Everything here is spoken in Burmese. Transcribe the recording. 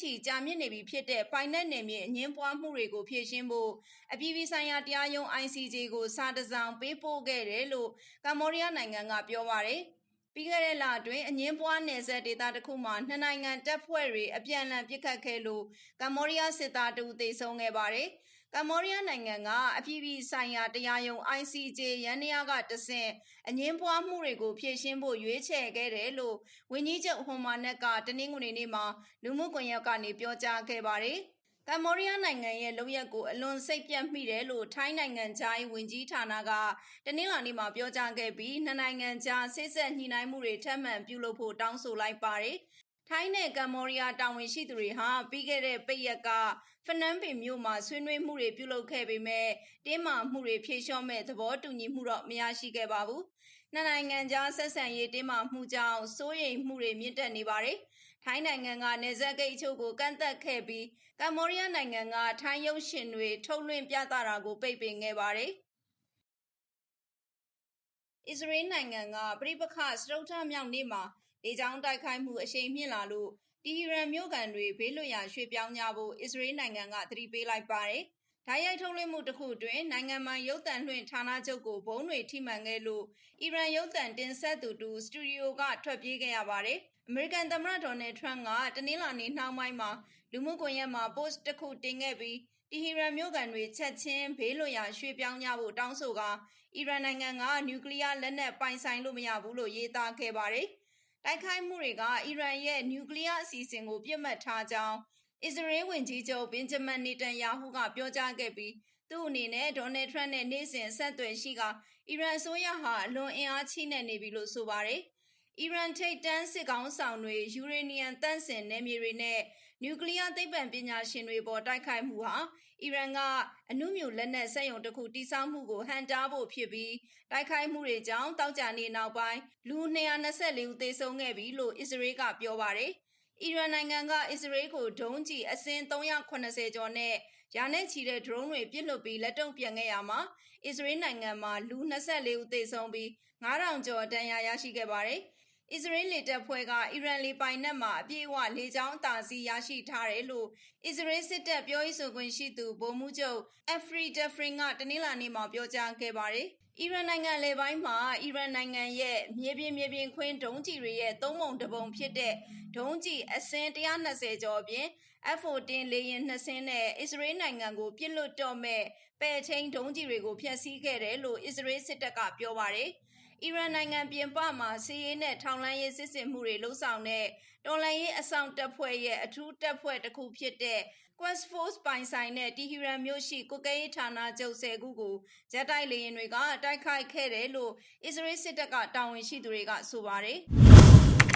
ချီကြာမြင့်နေပြီဖြစ်တဲ့ ပိုင်နက်နယ်မြေအငင်းပွားမှုတွေကို ဖြေရှင်းဖို့ အပြည်ပြည်ဆိုင်ရာတရားရုံး ICJ ကို စာတစ်စောင်ပေးပို့ခဲ့တယ်လို့ ကမ္ဘောဒီးယားနိုင်ငံက ပြောပါတယ်။ပြီးခဲ့တဲ့လအတွင်း အငင်းပွားနယ်စပ်ဒေသတစ်ခုမှာ နှစ်နိုင်ငံတပ်ဖွဲ့တွေ အပြန်အလှန် ပစ်ခတ်ခဲ့လို့ ကမ္ဘောဒီးယားစစ်သားတဦး သေဆုံးခဲ့ပါတယ်။ ကမ္ဘောဒီးယားနိုင်ငံကအပြည်ပြည်ဆိုင်ရာတရားရုံး ICJ ရန်တရားကတဆင့်အငင်းပွားမှုတွေကိုဖြေရှင်းဖို့ရွေးချယ်ခဲ့တယ်လို့ဝန်ကြီးချုပ်ဟွန်မာနက်ကတနင်္ဂနွေနေ့မှာလူမှုကွန်ရက်ကနေပြောကြားခဲ့ပါတယ်။ကမ္ဘောဒီးယားနိုင်ငံရဲ့လုပ်ရက်ကိုအလွန်စိတ်ပြတ်မိတယ်လို့ထိုင်းနိုင်ငံသားရေးဝန်ကြီးဌာနကတနင်္လာနေ့မှာပြောကြားခဲ့ပြီးနှစ်နိုင်ငံကြားဆစ်ဆက်ညှိနှိုင်းမှုတွေထပ်မံပြုလုပ်ဖို့တောင်းဆိုလိုက်ပါတယ်။ ထိုင်းနဲ့ကမ္ဘောဒီးယားတာဝန်ရှိသူတွေဟာပြီးခဲ့တဲ့ပိတ်ရက်ကဖနန်းပင်မြို့မှာဆွေးနွေးမှုတွေပြုလုပ်ခဲ့ပေမဲ့တင်းမာမှုတွေဖြေလျှော့မဲ့သဘောတူညီမှုတော့မရရှိခဲ့ပါဘူး။နှစ်နိုင်ငံကြားဆက်ဆံရေးတင်းမာမှုကြောင့်စိုးရိမ်မှုတွေမြင့်တက်နေပါတယ်။ထိုင်းနိုင်ငံကနေဇက်ဂိတ်အချို့ကိုကန့်သက်ခဲ့ပြီးကမ္ဘောဒီးယားနိုင်ငံကထိုင်းရုပ်ရှင်တွေထုတ်လွှင့်ပြသတာကိုပိတ်ပင်ခဲ့ပါတယ်။အစ္စရေးနိုင်ငံကပြိပခစတုထမြောက်နေ့မှာ လေကြောင်းတိုက်ခိုက်မှုအရှိန်မြင့်လာလို့တီဟီရန်မြို့ကန်တွေဘေးလွတ်ရာရွှေ့ပြောင်းကြဖို့အစ္စရေးနိုင်ငံကသတိပေးလိုက်ပါတယ်။ဓာတ်ရိုက်ထုတ်လွှင့်မှုတစ်ခုတွင်နိုင်ငံမှရုပ်သံလွှင့်ဌာနချုပ်ကိုဘုံတွေထိမှန်ခဲ့လို့အီရန်ရုပ်သံတင်ဆက်သူတူစတူဒီယိုကထွက်ပြေးခဲ့ရပါတယ်။အမေရိကန်သမ္မတဒေါ်နယ်ထရန့်ကတနင်္လာနေ့နှောင်းပိုင်းမှာလူမှုကွန်ရက်မှာ post တစ်ခုတင်ခဲ့ပြီးတီဟီရန်မြို့ကန်တွေချက်ချင်းဘေးလွတ်ရာရွှေ့ပြောင်းကြဖို့တောင်းဆိုကအီရန်နိုင်ငံကနျူကလ িয়ার လက်နက်ပိုင်ဆိုင်လို့မရဘူးလို့ရေးသားခဲ့ပါတယ်။ တိုက်ခိုက်မှုတွေက အီရန်ရဲ့နျူကလ িয়ার အစီအစဉ်ကိုပြစ်မှတ်ထားကြောင်းအစ္စရေးဝန်ကြီးချုပ်ဘင်ဂျမန်နေတန်ယာဟုကပြောကြားခဲ့ပြီးသူ့အနေနဲ့ဒေါ်နယ်ထရန့်နဲ့နေ့စဉ်ဆက်သွယ်ရှိကအီရန်အစိုးရဟာအလွန်အင်အားချိနဲ့နေပြီလို့ဆိုပါတယ်။ အီရန်ထိပ်တန်းစစ်ကောင်းဆောင်တွေယူရေနီယံတန့်စင်နယ်မြေတွေနဲ့နျူကလ িয়ার သိပ္ပံပညာရှင်တွေပေါ်တိုက်ခိုက်မှုဟာအီရန်ကအနုမြူလက်နက်စက်ရုံတစ်ခုတိစောက်မှုကိုဟန်တားဖို့ဖြစ်ပြီးတိုက်ခိုက်မှုတွေကြောင့်တောက်ကြနေနောက်ပိုင်းလူ224ဦးသေဆုံးခဲ့ပြီလို့အစ္စရေးကပြောပါတယ်။အီရန်နိုင်ငံကအစ္စရေးကိုဒုံးကျည်အစင်း380ကျော်နဲ့ရာနဲ့ချီတဲ့ drone တွေပြစ်လွတ်ပြီးလက်တုံ့ပြန်ခဲ့ရမှာအစ္စရေးနိုင်ငံမှာလူ24ဦးသေဆုံးပြီး9000ကျော်ဒဏ်ရာရရှိခဲ့ပါတယ်။ အစ္စရေးလေတပ်ဖွဲ့ကအီရန်လေပိုင်နက်မှာအပြည့်အဝလေကြောင်းအသာစီးရရှိထားတယ်လို့အစ္စရေးစစ်တပ်ပြောရေးဆိုခွင့်ရှိသူဗိုလ်မှူးချုပ်အဖရီဒဖရင်ကတနင်္လာနေ့မှာပြောကြားခဲ့ပါတယ်။အီရန်နိုင်ငံလေပိုင်းမှာအီရန်နိုင်ငံရဲ့မြေပြင်မြေပြင်ခွင်းဒုံးကျည်တွေရဲ့သုံးပုံတစ်ပုံဖြစ်တဲ့ဒုံးကျည်အစင်း120ကျော်အပြင် F-14 လေယာဉ်နှစ်စင်းနဲ့အစ္စရေးနိုင်ငံကိုပြစ်လွတ်တော့မဲ့ပဲ့ချင်းဒုံးကျည်တွေကိုဖျက်ဆီးခဲ့တယ်လို့အစ္စရေးစစ်တပ်ကပြောပါတယ်။ အီရန်နိုင်ငံပြင်ပမှာစီးရေးနဲ့ထောင်လန်းရေးစစ်ဆင်မှုတွေလှုံ့ဆော်တဲ့တော်လှန်ရေးအဆောင်တပ်ဖွဲ့ရဲ့အထူးတပ်ဖွဲ့တစ်ခုဖြစ်တဲ့ Quds Force ပိုင်ဆိုင်တဲ့တီဟီရန်မြို့ရှိကုကဲရေးဌာနချုပ်10ခုကိုဂျက်တိုက်လေယာဉ်တွေကတိုက်ခိုက်ခဲ့တယ်လို့အစ္စရေးစစ်တပ်ကတာဝန်ရှိသူတွေကဆိုပါတယ်။